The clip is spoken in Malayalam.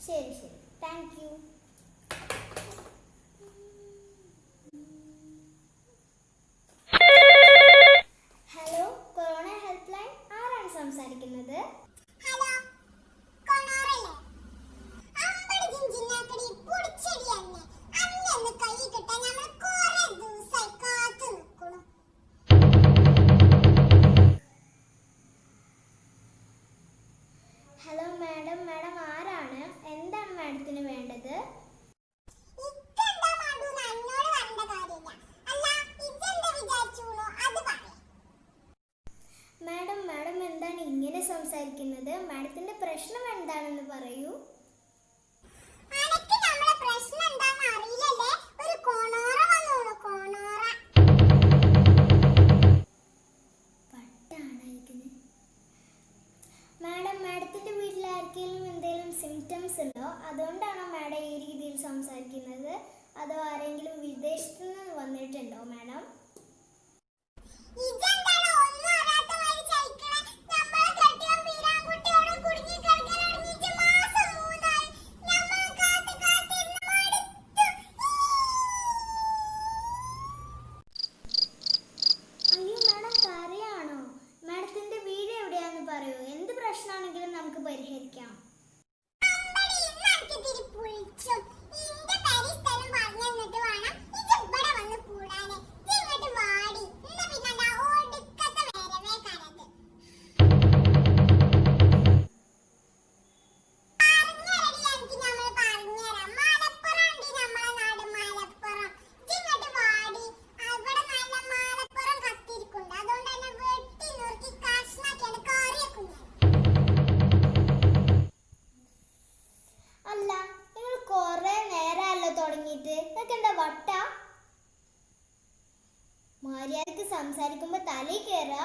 谢谢 thank you ഇങ്ങനെ സംസാരിക്കുന്നത്? മാഡത്തിന്റെ പ്രശ്നം എന്താണെന്ന് പറയൂ. മാഡം മാഡത്തിന്റെ വീട്ടിൽ ആർക്കെങ്കിലും എന്തെങ്കിലും സിംറ്റംസ് ഉണ്ടോ? അതുകൊണ്ടാണോ മാഡം ഈ രീതിയിൽ സംസാരിക്കുന്നത്? അതോ ആരെങ്കിലും വിദേശത്ത് നിന്ന് വന്നിട്ടുണ്ടോ മാഡം? എന്ത് പ്രശ്നമാണെങ്കിലും നമുക്ക് പരിഹരിക്കാം. ഇന്ന് എനിക്ക് തിരിപ്പുളിച്ചു ഇന്റെ പരിസ്ഥലം പറഞ്ഞു തന്നിട്ട് വേണം വട്ട. മാര്യാർക്ക് സംസാരിക്കുമ്പോ തലയിൽ കയറുക